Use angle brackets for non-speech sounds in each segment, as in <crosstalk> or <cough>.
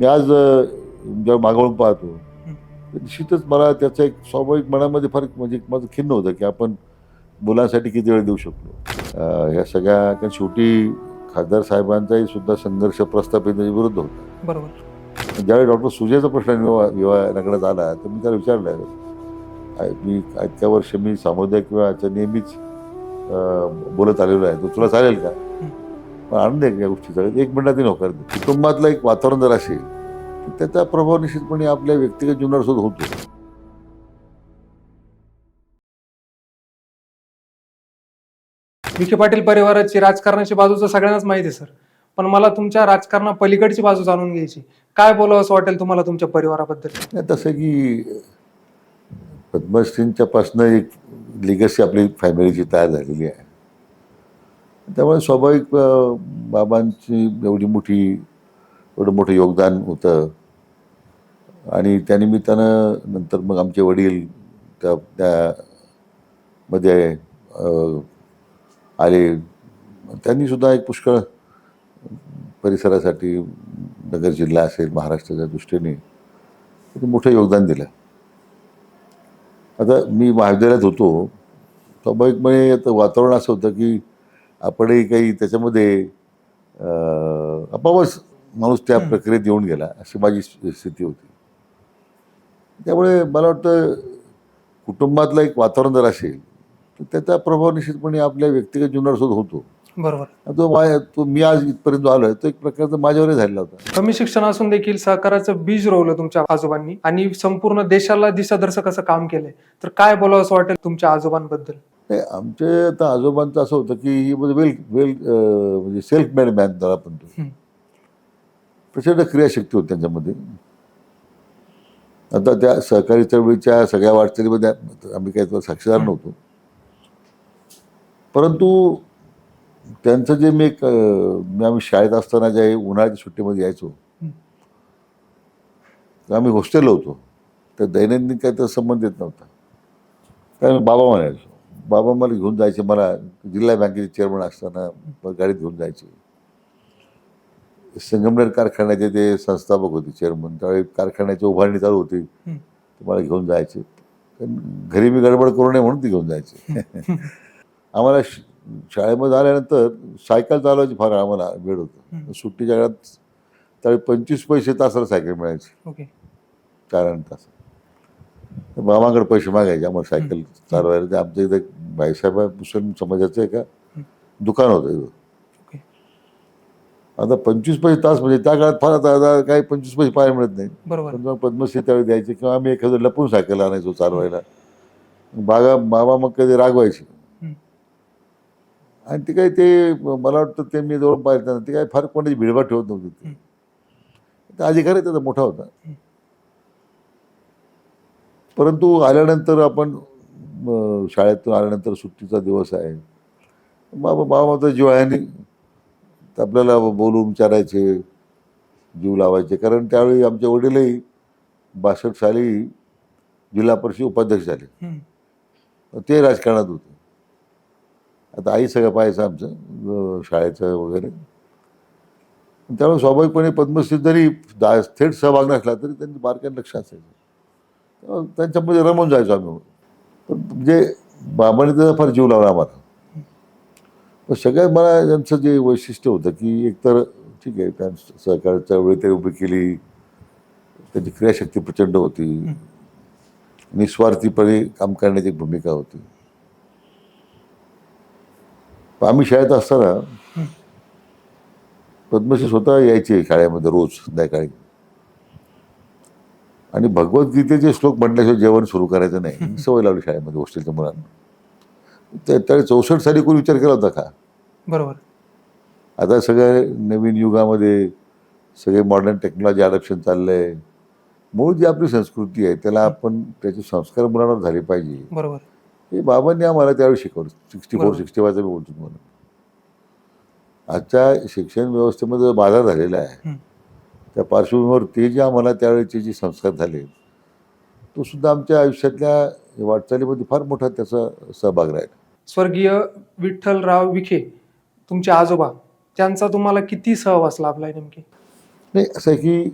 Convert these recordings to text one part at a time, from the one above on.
मी आज जेव्हा मागवून पाहतो निश्चितच मला त्याचा एक स्वाभाविक मनामध्ये फार म्हणजे माझं खिन्न होतं की आपण मुलांसाठी किती वेळ देऊ शकतो. ह्या सगळ्या कारण शेवटी खासदार साहेबांचाही सुद्धा संघर्ष प्रस्थापित विरुद्ध होता. बरोबर. ज्यावेळी डॉक्टर सुजयचा प्रश्न विवाह विवाहाकडे आला तर मी त्याला विचारलं मी इतक्या वर्ष मी सामुदायिक विवाहाच्या नेहमीच बोलत आलेलो आहे तर तुला चालेल का? पण आनंद आहे का या गोष्टीचा. एक मिनिटात नोकर कुटुंबातलं एक वातावरण जर असेल तर त्याचा प्रभाव निश्चितपणे आपल्या व्यक्तिगत जीवनावर सुद्धा होतो. विखे पाटील परिवाराची राजकारणाची बाजू तर सगळ्यांनाच माहिती आहे सर. पण मला तुमच्या राजकारणा पलीकडची बाजू जाणून घ्यायची. काय बोलावं असं वाटेल तुम्हाला तुमच्या परिवाराबद्दल? नाही, तसं की पद्मश्रींच्या पासनं एक लिगसी आपली फॅमिलीची तयार झालेली आहे. त्यामुळे स्वाभाविक बाबांची एवढी मोठी एवढं मोठं योगदान होतं. आणि त्यानिमित्तानं नंतर मग आमचे वडील त्या त्यामध्ये आले. त्यांनी सुद्धा एक पुष्कळ परिसरासाठी नगर जिल्हा असेल महाराष्ट्राच्या दृष्टीने मोठं योगदान दिलं. आता मी महाविद्यालयात होतो. स्वाभाविकपणे आता वातावरण असं होतं की आपणही काही त्याच्यामध्ये अं, आपोआपच माणूस त्या. प्रक्रियेत येऊन गेला अशी माझी स्थ- स्थिती होती. त्यामुळे मला वाटतं कुटुंबातलं एक वातावरण जर असेल तर त्याचा प्रभाव निश्चितपणे आपल्या व्यक्तिगत जीवनावर सुद्धा होतो. बरोबर. तो मा तो मी आज इथपर्यंत आलो आहे तो एक प्रकारचा माझ्यावरही झालेला होता. कमी शिक्षण असून देखील सहकाराचं बीज रोवलं तुमच्या आजोबांनी आणि संपूर्ण देशाला दिशादर्शक असं काम केलंय. तर काय बोलावं असं वाटेल तुमच्या आजोबांबद्दल? नाही आमचे आता आजोबांचं असं होतं की ही वेल वेल म्हणजे सेल्फ मेड मॅन त्याला आपण तो. प्रचंड क्रियाशक्ती होती त्यांच्यामध्ये आता त्या सहकारी चळवळीच्या सगळ्या वाटचालीमध्ये आम्ही काही साक्षीदार. नव्हतो परंतु त्यांचं जे मी एक मी आम्ही शाळेत असताना जे उन्हाळ्याच्या सुट्टीमध्ये यायचो. तर आम्ही हॉस्टेलला होतो तर दैनंदिन काही तर संबंध येत नव्हता आम्ही बाबा म्हणायचो बाबा मला घेऊन जायचे मला जिल्हा बँकेचे चेअरमन असताना गाडीत घेऊन जायचे. संगमनेर कारखान्याचे ते संस्थापक होते चेअरमन त्यावेळी कारखान्याची उभारणी चालू होती. तर मला घेऊन जायचे. घरी मी गडबड करू नये म्हणून ती घेऊन जायचे. <laughs> आम्हाला शाळेमध्ये आल्यानंतर सायकल चालवायची फार आम्हाला वेळ होतं. सुट्टीच्या काळात त्यावेळी पंचवीस पैसे तासाला सायकल मिळायची. चार आणि तास. तर मामाकडे पैसे मागायचे आम्हाला सायकल चालवायला. आमच्या इथे भाईसाहेब मुस्लिम समाजाचं एका. दुकान होतं आता पंचवीस पैसे तास म्हणजे त्या काळात फार आता काही पंचवीस पैसे पाहायला मिळत नाही. बरोबर. पद्मश्री त्यावेळी द्यायचे किंवा आम्ही एखादं लपून सायकल आणायचो चालवायला. बागा बाबा मग कधी रागवायचे. आणि ते काही ते मला वाटतं ते मी जवळ पाहिलं ते काही फार कोणाची भिडभाड ठेवत नव्हते. ते अधिकारी त्याचा मोठा होता. परंतु आल्यानंतर आपण शाळेतून आल्यानंतर सुट्टीचा दिवस आहे. बाबा बाबा तर जीवाने आपल्याला बोलून विचारायचे जीव लावायचे. कारण त्यावेळी आमचे वडीलही बासष्ट साली जिल्हा परिषद उपाध्यक्ष झाले. ते राजकारणात होते. आता आई सगळं पाहायचं आमचं शाळेचं वगैरे. त्यामुळे स्वाभाविकपणे पद्मश्री जरी दा थेट सहभाग नसला तरी त्यांचं बारक्यानं लक्ष असायचं. त्यांच्यामध्ये रमून जायचो आम्ही. पण म्हणजे बाबांनी त्याचा फार जीव लावला आम्हाला. पण सगळ्यात मला त्यांचं जे वैशिष्ट्य होतं की एकतर ठीक आहे त्या सहकार चळवळी ते उभी केली. त्याची क्रियाशक्ती प्रचंड होती. निस्वार्थीपणे काम करण्याची भूमिका होती. आम्ही शाळेत असताना. पद्मश्री स्वतः यायचे शाळेमध्ये रोज संध्याकाळी. आणि भगवद्गीतेचे श्लोक म्हटल्याशिवाय जेवण सुरू करायचं नाही. <laughs> सवय लावली शाळेमध्ये हॉस्टेलच्या मुलांना. त्या त्यावेळी चौसष्ट साली कोणी विचार केला होता का? बरोबर. आता सगळं नवीन युगामध्ये सगळे मॉडर्न टेक्नॉलॉजी अडॉप्शन चाललं आहे मूळ जी आपली संस्कृती आहे त्याला आपण त्याचे संस्कार मुलांवर झाले पाहिजे. बरोबर. हे बाबांनी आम्हाला त्यावेळी शिकवलं. Sixty four. सिक्स्टी फायचं मी बोलतो तुम्हाला. आजच्या शिक्षण व्यवस्थेमध्ये बाधा झालेला आहे. त्या पार्श्वभूमीवर ते जे आम्हाला त्यावेळेचे जे संस्कार झाले तो सुद्धा आमच्या आयुष्यातल्या वाटचालीमध्ये फार मोठा त्याचा सहभाग राहिला स्वर्गीय विठ्ठलराव विखे तुमचे आजोबा त्यांचा तुम्हाला किती सहवास लाभलाय नेमकी नाही असं आहे की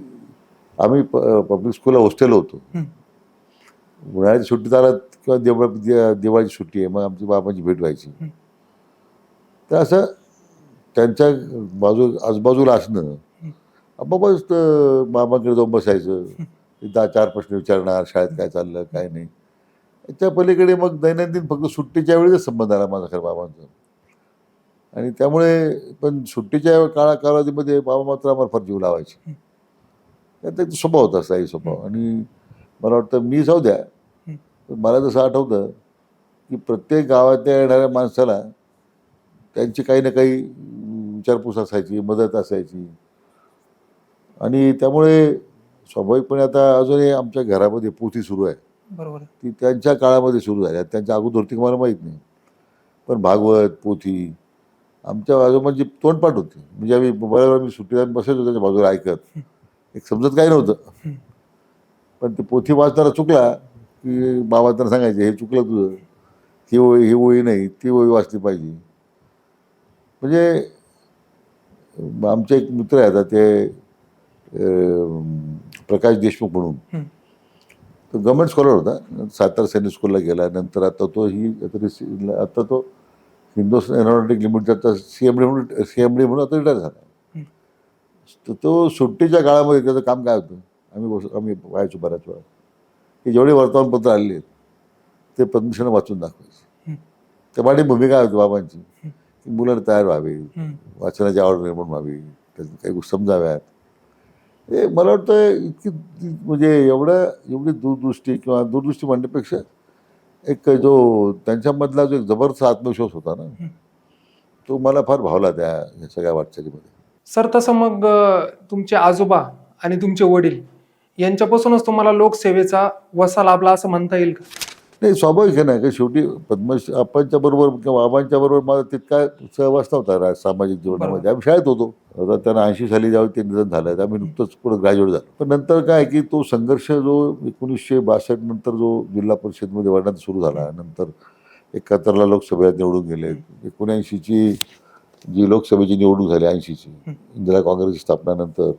आम्ही पब्लिक स्कूलला हॉस्टेल होतो. उन्हाळ्याची सुट्टीत आला किंवा दिवाळी दिवाळीची सुट्टी आहे मग आमची बाबांची भेट व्हायची. तर असं त्यांच्या बाजू आजूबाजूला असणं बाबा नुसतं मामाकडे जाऊन बसायचं. दहा चार प्रश्न विचारणार शाळेत काय चाललं काय नाही. त्याच्या पलीकडे मग दैनंदिन फक्त सुट्टीच्या वेळीच संबंध आला माझा खरं बाबांचा आणि त्यामुळे पण सुट्टीच्या काळा कालावधीमध्ये बाबा मात्र आम्हाला फार जीव लावायचे. त्यात एक स्वभाव होता स्थायी स्वभाव. आणि मला वाटतं मी जाऊ द्या. मला जसं आठवतं की प्रत्येक गावातल्या येणाऱ्या माणसाला त्यांची काही ना काही विचारपूस असायची मदत असायची. आणि त्यामुळे स्वाभाविकपणे आता अजूनही आमच्या घरामध्ये पोथी सुरू आहे. बरोबर. ती त्यांच्या काळामध्ये सुरू झाल्या त्यांच्या अगोदरती मला माहीत नाही. पण भागवत पोथी आमच्या आजोबांची तोंडपाठ होती. म्हणजे आम्ही बऱ्याच वेळा मी सुट्टीला बसायचो त्याच्या बाजूला ऐकत. एक समजत काही नव्हतं. पण ते पोथी वाचताना चुकला की बाबा त्यांना सांगायचे हे चुकलं तुझं. ही ओळी ही ओळी नाही. ती ओळी वाचली पाहिजे. म्हणजे आमचे एक मित्र आहेत आता ते प्रकाश देशमुख म्हणून. तो गव्हर्मेंट स्कॉलर होता. सातारा सैनिक स्कूलला गेला. नंतर आता तो ही आता तो हिंदुस्थान एरोनॉटिक लिमिटेडचा सी एम डी म्हणून सी एम डी म्हणून आता रिटायर झाला. तर तो सुट्टीच्या काळामध्ये त्याचं काम काय होतं? आम्ही बस आम्ही व्हायचो बऱ्याच वेळा. की जेवढे वर्तमानपत्र आलेले आहेत ते पद्मश्रीनं वाचून दाखवायचे. त्या माझी भूमिका होती बाबांची. की मुलं तयार व्हावी. वाचनाची आवड निर्माण व्हावी. त्याच्यात काही गोष्टी समजाव्यात. हे मला वाटतं इतकी म्हणजे एवढं एवढी दूरदृष्टी किंवा दूरदृष्टी म्हणण्यापेक्षा एक जो त्यांच्यामधला जो एक जबरदस्त आत्मविश्वास होता ना. तो मला फार भावला त्या या सगळ्या वाटचालीमध्ये सर तसं मग तुमचे आजोबा आणि तुमचे वडील यांच्यापासूनच तुम्हाला लोकसेवेचा वसा लाभला असं म्हणता येईल का नाही स्वाभाविक आहे ना की शेवटी पद्मश्री आपणच्या बरोबर किंवा बाबांच्या बरोबर माझा तितका सहवास नव्हता राज सामाजिक जीवनामध्ये. आम्ही शाळेत होतो. आता त्यांना ऐंशी साली ज्यावेळी ते निधन झालं तर आम्ही नुकतंच पुढे ग्रॅज्युएट झालो. पण नंतर काय की तो संघर्ष जो एकोणीसशे बासष्ट नंतर जो जिल्हा परिषदमध्ये वाढण्यात सुरू झाला नंतर एकाहत्तरला लोकसभेत निवडून गेले. एकोणऐंशीची जी लोकसभेची निवडणूक झाली ऐंशीची इंदिरा काँग्रेसची स्थापनानंतर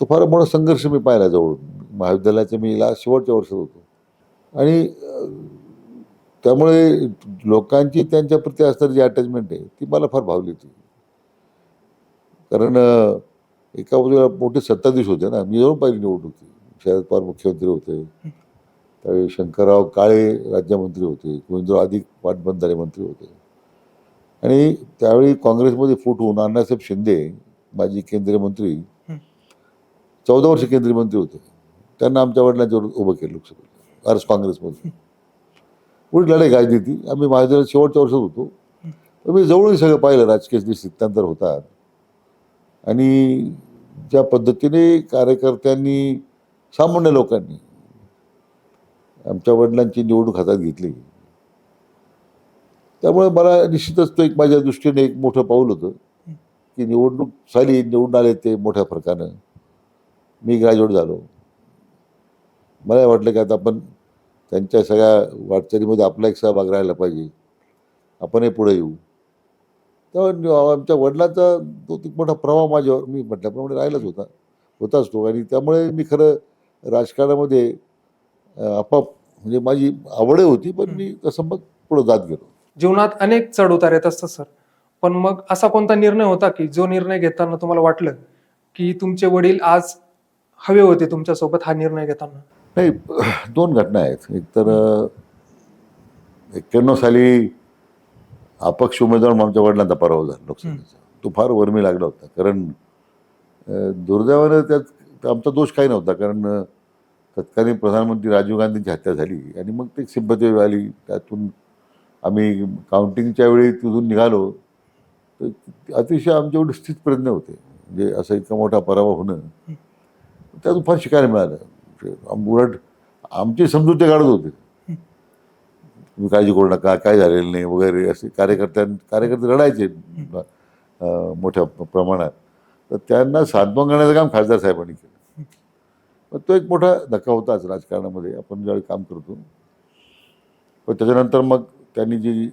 तो फार मोठा संघर्ष मी पाहिला जवळून. महाविद्यालयाच्या मी ला शेवटच्या वर्षात होतो. आणि त्यामुळे लोकांची त्यांच्याप्रती असणारी जी अटॅचमेंट आहे ती मला फार भावली होती. कारण एका बाजूला मोठे सत्ताधीश होते ना मी जाऊन पाहिली निवडणूक होती. शरद पवार मुख्यमंत्री होते. त्यावेळी शंकरराव काळे राज्यमंत्री होते गोविंदराव अधिक पाटबंधारे मंत्री होते. आणि त्यावेळी काँग्रेसमध्ये फूट होऊन अण्णासाहेब शिंदे माजी केंद्रीय मंत्री चौदा वर्ष केंद्रीय मंत्री होते. त्यांना आमच्या वडिलांच्या उभं केलं लोकसभेत. आर एस काँग्रेसमध्ये. पुढे लढाई गाजली ती आम्ही महाविद्यालयात शेवटच्या वर्षात होतो. तर मी जवळून सगळं पाहिलं. राजकीय जे होतात. आणि ज्या पद्धतीने कार्यकर्त्यांनी सामान्य लोकांनी आमच्या वडिलांची निवडणूक हातात घेतली. त्यामुळे मला निश्चितच तो एक माझ्या दृष्टीने एक मोठं पाऊल होतं की निवडणूक साली निवडून आले ते मोठ्या फरकानं. मी ग्रॅज्युएट झालो. मला वाटलं की आता आपण त्यांच्या सगळ्या वाटचालीमध्ये आपला एक सहभाग राहायला पाहिजे. आपणही पुढे येऊ. तेव्हा आमच्या वडिलांचा तो एक मोठा प्रभाव माझ्यावर मी म्हटल्याप्रमाणे राहिलाच होता होताच तो. आणि त्यामुळे मी खरं राजकारणामध्ये आपाप म्हणजे माझी आवडही होती पण मी तसं मग पुढं जात गेलो. जीवनात अनेक चढ उतार येत असतात सर. पण मग असा कोणता निर्णय होता की जो निर्णय घेताना तुम्हाला वाटलं की तुमचे वडील आज हवे होते तुमच्यासोबत हा निर्णय घेताना? नाही दोन घटना आहेत. एक तर एक्क्याण्णव साली अपक्ष उमेदवार म्हणून आमच्या वडिलांचा पराभव झाला लोकसभेचा. तो फार वर्मी लागला होता. कारण दुर्दैवानं त्यात आमचा दोष काही नव्हता. कारण तत्कालीन प्रधानमंत्री राजीव गांधींची हत्या झाली आणि मग ते सिंपती आली. त्यातून आम्ही काउंटिंगच्या वेळी तिथून निघालो. तर अतिशय आमच्याकडे स्थितप्रज्ञ होते. म्हणजे असं इतका मोठा पराभव होणं. त्यातून फार शिकायला मिळालं. उलट आमची समजूत ते काढत होते. तुम्ही काळजी करू नका काय झालेलं नाही वगैरे असे कार्यकर्त्यां कार्यकर्ते रडायचे मोठ्या प्रमाणात. तर त्यांना सांत्वन करण्याचं काम खासदार साहेबांनी केलं. पण तो एक मोठा धक्का होताच राजकारणामध्ये. आपण ज्यावेळी काम करतो पण त्याच्यानंतर मग त्यांनी जी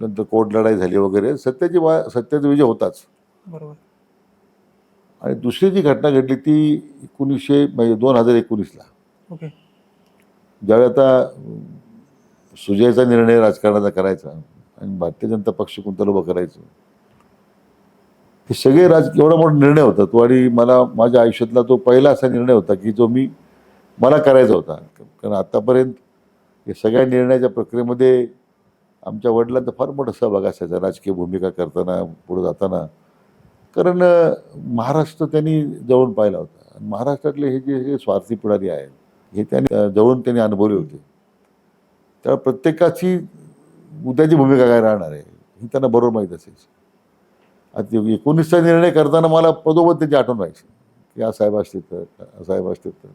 नंतर कोर्ट लढाई झाली वगैरे सत्याची वा सत्याचा विजय होताच. बरोबर. आणि दुसरी जी घटना घडली ती एकोणीसशे म्हणजे दोन हजार एकोणीसला. ओके. ज्यावेळी आता सुजयचा निर्णय राजकारणाचा करायचा आणि भारतीय जनता पक्ष कोणतं उभं करायचं हे सगळे राज एवढा मोठा निर्णय होता तो आणि मला माझ्या आयुष्यातला तो पहिला असा निर्णय होता की जो मी मला करायचा होता. कारण आतापर्यंत या सगळ्या निर्णयाच्या प्रक्रियेमध्ये आमच्या वडिलांचा फार मोठा सहभाग असायचा. राजकीय भूमिका करताना पुढे जाताना. कारण महाराष्ट्र त्यांनी जवळून पाहिला होता. महाराष्ट्रातले हे जे हे स्वार्थी पुढारी आहेत हे त्यांनी जवळून त्यांनी अनुभवले होते. त्यामुळे प्रत्येकाची उद्याची भूमिका काय राहणार आहे ही त्यांना बरोबर माहीत असायची. आता एकोणीसचा निर्णय करताना मला पदोपद त्याची आठवण व्हायची की हा साहेब असते तर साहेब असते तर.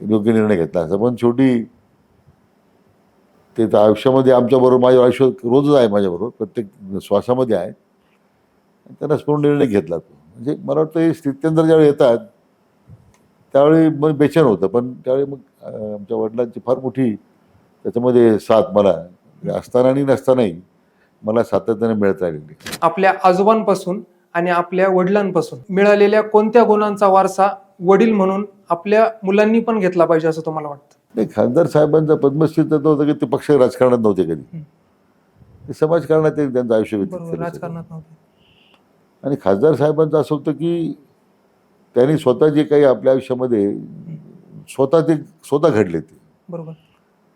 योग्य निर्णय घेतला असं पण शेवटी ते तर आयुष्यामध्ये आमच्याबरोबर माझं आयुष्य रोजच आहे माझ्याबरोबर. प्रत्येक श्वासामध्ये आहे. त्यांना स्मरून निर्णय घेतला तो. म्हणजे मला वाटतं हे स्थित्यंतर ज्यावेळी येतात त्यावेळी मग बेचैन होतं. पण त्यावेळी मग आमच्या वडिलांची फार मोठी त्याच्यामध्ये साथ मला म्हणजे असताना आणि नसतानाही मला सातत्याने मिळत राहिलेली आपल्या आजोबांपासून आणि आपल्या वडिलांपासून मिळालेल्या कोणत्या गुणांचा वारसा वडील म्हणून आपल्या मुलांनी पण घेतला पाहिजे असं तुम्हाला वाटतं? नाही खासदार साहेबांचा पद्मश्री तर होतं की ते पक्ष राजकारणात नव्हते कधी. ते समाजकारणात त्यांचं आयुष्य व्यतीत राजकारणात नव्हतं. आणि खासदार साहेबांचं असं होतं की त्यांनी स्वतः जे काही आपल्या आयुष्यामध्ये स्वतः ते स्वतः घडले ते. बरोबर.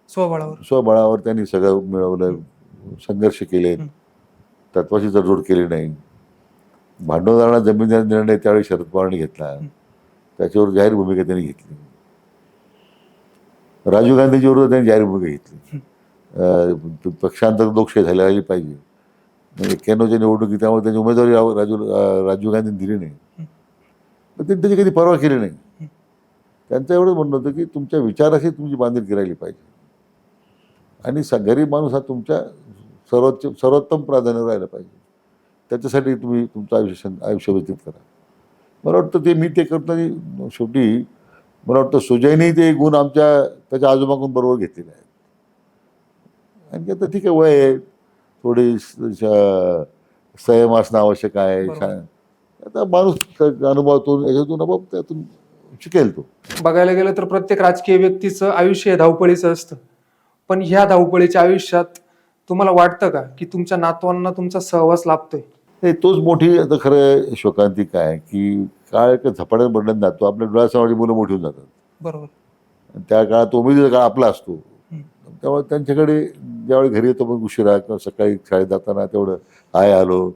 स्वबळावर. स्वबळावर त्यांनी सगळं मिळवलं संघर्ष केले. तत्वाची तडजोड केली नाही. भांडवलदारांना जमीन निर्णय त्यावेळी शरद पवारांनी घेतला. त्याच्यावर जाहीर भूमिका त्यांनी घेतली. राजीव गांधीच्या विरोधात त्यांनी जाहीर भूमिका घेतली. पक्षांतर लोकशाही झाली पाहिजे. म्हणजे एक्क्याण्णवच्या निवडणुकीत त्यामुळे त्यांची उमेदवारी राव- राजू राजीव गांधींनी दिली नाही. पण त्यांनी त्याची कधी पर्वा केली नाही. त्यांचं एवढंच म्हणणं होतं की तुमच्या विचाराशी तुमची बांधिलकी राहिली पाहिजे. आणि स गरीब माणूस हा तुमच्या सर्वोच्च सर्वोत्तम प्राधान्य राहिलं पाहिजे. त्याच्यासाठी तुम्ही तुमचं आयुष्य आयुष्य व्यतीत करा. मला वाटतं ते मी ते करताना शेवटी मला वाटतं सुजयने ते गुण आमच्या त्याच्या आजोबाकडून बरोबर घेतलेले आहेत. आणखी आता ठीक आहे वय आहे. थोडी संयम असणं आवश्यक आहे. आता माणूस अनुभवातून याच्यातून आपोआप त्यातून शिकेल तो. बघायला गेलं तर प्रत्येक राजकीय व्यक्तीचं आयुष्य हे धावपळीचं असतं. पण ह्या धावपळीच्या आयुष्यात तुम्हाला वाटतं का की तुमच्या नातवांना तुमचा सहवास लाभतोय? नाही तोच मोठी आता खरं शोकांतिक आहे की काळ झपाट्यात बदलत जातो. आपल्या डोळ्यासमोरची मुलं मोठी होऊन जातात. बरोबर. त्या काळात उमेदीचा काळ आपला असतो. त्यामुळे त्यांच्याकडे ज्यावेळी घरी येतो मग उशिरा किंवा सकाळी शाळेत जाताना तेवढं आय आलो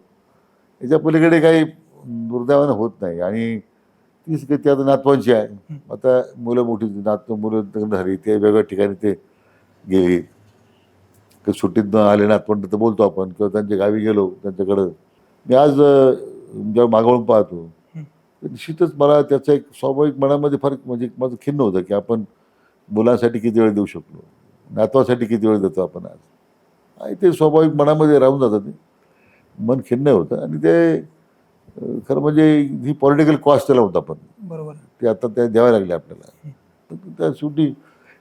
याच्या पलीकडे काही दुर्दैवानं होत नाही. आणि तीच गती आता नातवांची आहे. आता मुलं मोठी नात मुलं लग्न झाली ते वेगळ्या ठिकाणी ते गेली. की सुट्टीत न आले नातवंड तर बोलतो आपण. किंवा त्यांच्या गावी गेलो त्यांच्याकडं. मी आज जेव्हा मागवून पाहतो. तर निश्चितच मला त्याचं एक स्वाभाविक मनामध्ये फार म्हणजे माझं खिन्न होतं की आपण मुलांसाठी किती वेळ देऊ शकलो. नातवासाठी किती वेळ देतो आपण आज? आणि ते स्वाभाविक मनामध्ये राहून जातं ते. मन खिन्न होतं आणि ते खरं म्हणजे ही पॉलिटिकल कॉस्ट त्याला होतं आपण. बरोबर. ते आता त्या द्यावे लागले आपल्याला. तर त्या शेवटी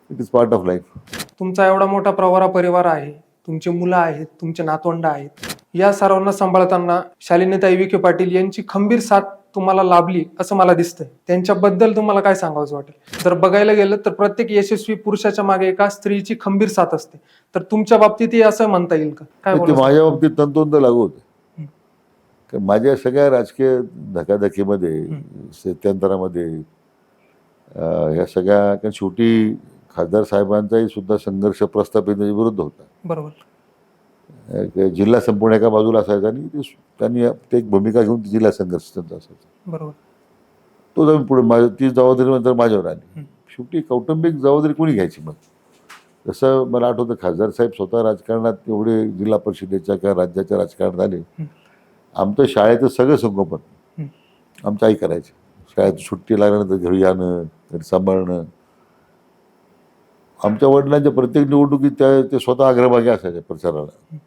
it is part of life तुमचा एवढा मोठा प्रवारा परिवार आहे तुमची मुलं आहेत तुमचे नातवंड आहेत या सर्वांना सांभाळताना शालिनीताई विखे पाटील यांची खंबीर साथ तुम्हाला लाभली असं मला दिसतंय. त्यांच्याबद्दल तुम्हाला काय सांगावंसं वाटेल? जर बघायला गेलं तर प्रत्येक यशस्वी पुरुषाच्या मागे एका स्त्रीची खंबीर साथ असते. तर तुमच्या बाबतीतही असं म्हणता येईल का? काय ते बोलाल? माझ्या बाबतीत तंतोतंत लागू होते. हं. कारण माझ्या सगळ्या राजकीय धकाधकीमध्ये. स्थित्यंतरामध्ये अं, ह्या सगळ्या कारण शेवटी खासदार साहेबांचाही सुद्धा संघर्ष प्रस्थापित विरुद्ध होता. बरोबर. जिल्हा संपूर्ण एका बाजूला असायचा आणि ते त्यांनी ते एक भूमिका घेऊन जिल्हा संघर्ष त्यांचा असायचा. बरोबर. तो जाऊन पुढे माझ्या ती जबाबदारी नंतर माझ्यावर आली. शेवटी कौटुंबिक जबाबदारी कोणी घ्यायची मग? जसं मला आठवतं खासदार साहेब स्वतः राजकारणात एवढे जिल्हा परिषदेच्या किंवा राज्याच्या राजकारणात आले. आमचं शाळेचं सगळं संगोपन. आमच्या आई करायची. शाळेत सुट्टी लागल्यानंतर घरी आणणं घरी सांभाळणं आमच्या वडिलांच्या प्रत्येक निवडणुकीत त्या ते स्वतः अग्रभागी असायचे प्रचाराला.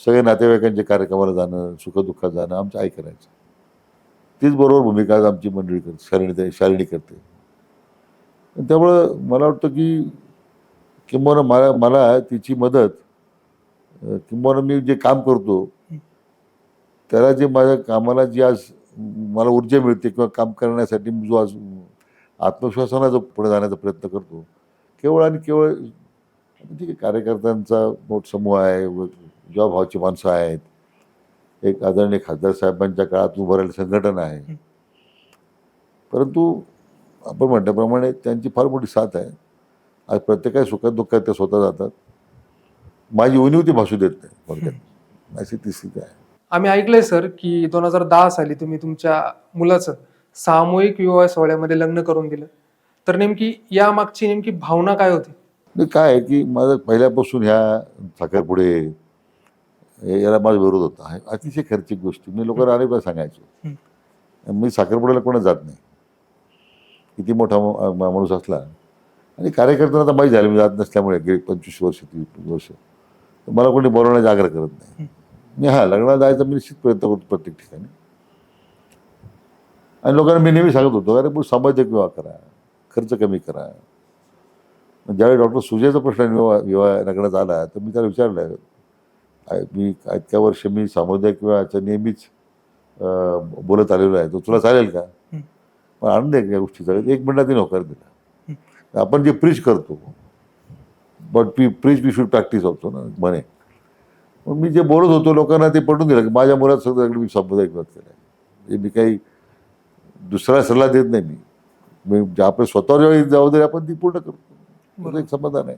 सगळे नातेवाईकांच्या कार्यक्रमाला जाणं सुखदुःखात जाणं आमच्या आई करायचं तीच बरोबर भूमिका आज आमची मंडळी करते शालिनी शालिनी करते. आणि त्यामुळं मला वाटतं की किंबहुना मला मला तिची मदत किंबहुना मी जे काम करतो त्याला जे माझ्या कामाला जी आज मला ऊर्जा मिळते किंवा काम करण्यासाठी मी जो आज आत्मविश्वासानं जो पुढे जाण्याचा प्रयत्न करतो केवळ आणि केवळ ठीक आहे कार्यकर्त्यांचा मोठ समूह आहे जेव्हा भावची माणसं आहेत. एक आदरणीय खासदार साहेबांच्या काळात उभं राहिलेली संघटना आहे. परंतु आपण म्हटल्याप्रमाणे त्यांची फार मोठी साथ आहे. आज प्रत्येका सुखात दुःखात ते स्वतः जातात. माझी उणीव ती भासू देत नाही थोडक्यात अशी ती स्थिती आहे आम्ही ऐकलंय सर की दोन हजार दहा साली तुम्ही तुमच्या मुलाचं सामूहिक विवाह सोहळ्यामध्ये लग्न करून दिलं. तर नेमकी या मागची नेमकी भावना काय होती? नाही काय आहे की माझं पहिल्यापासून ह्या साखरपुडे याला माझा विरोध होता. अतिशय खर्चिक गोष्टी. मी लोकांना अनेक वेळा सांगायचो. मी साखरपुड्याला कोणच जात नाही. किती मोठा माणूस असला. आणि कार्यकर्त्यांना आता माहीत झालं मी जात नसल्यामुळे गेली पंचवीस वर्ष तीस वर्ष. तर मला कोणी बोलवण्याचा आग्रह करत नाही. मी हा लग्नाला जायचा मी निश्चित प्रयत्न करतो प्रत्येक ठिकाणी. आणि लोकांना मी नेहमी सांगत होतो अरे मग सामाजिक विवाह करा. खर्च कमी करा. ज्यावेळी डॉक्टर सुजयचा प्रश्न विवाह विवाह लग्नात आला तर मी त्याला विचारलं मी इतक्या वर्ष मी सामुदायिक विवाहाचं नेहमीच बोलत आलेलो आहे. तो तुला चालेल का. पण आनंद आहे या गोष्टीचा. एक मिनिटात तिने होकार दिला. आपण जे प्रीच करतो बट पी प्रीच वी शुड प्रॅक्टिस होतो ना म्हणे. मग मी जे बोलत होतो लोकांना ते पटून दिलं की माझ्या मुलात सगळं मी सामुदायिक विवाद केला म्हणजे मी काही दुसरा सल्ला देत नाही मी. मी जे आपल्या जेव्हा जबाबदारी आपण ती पूर्ण करतो माझं एक समाधान आहे.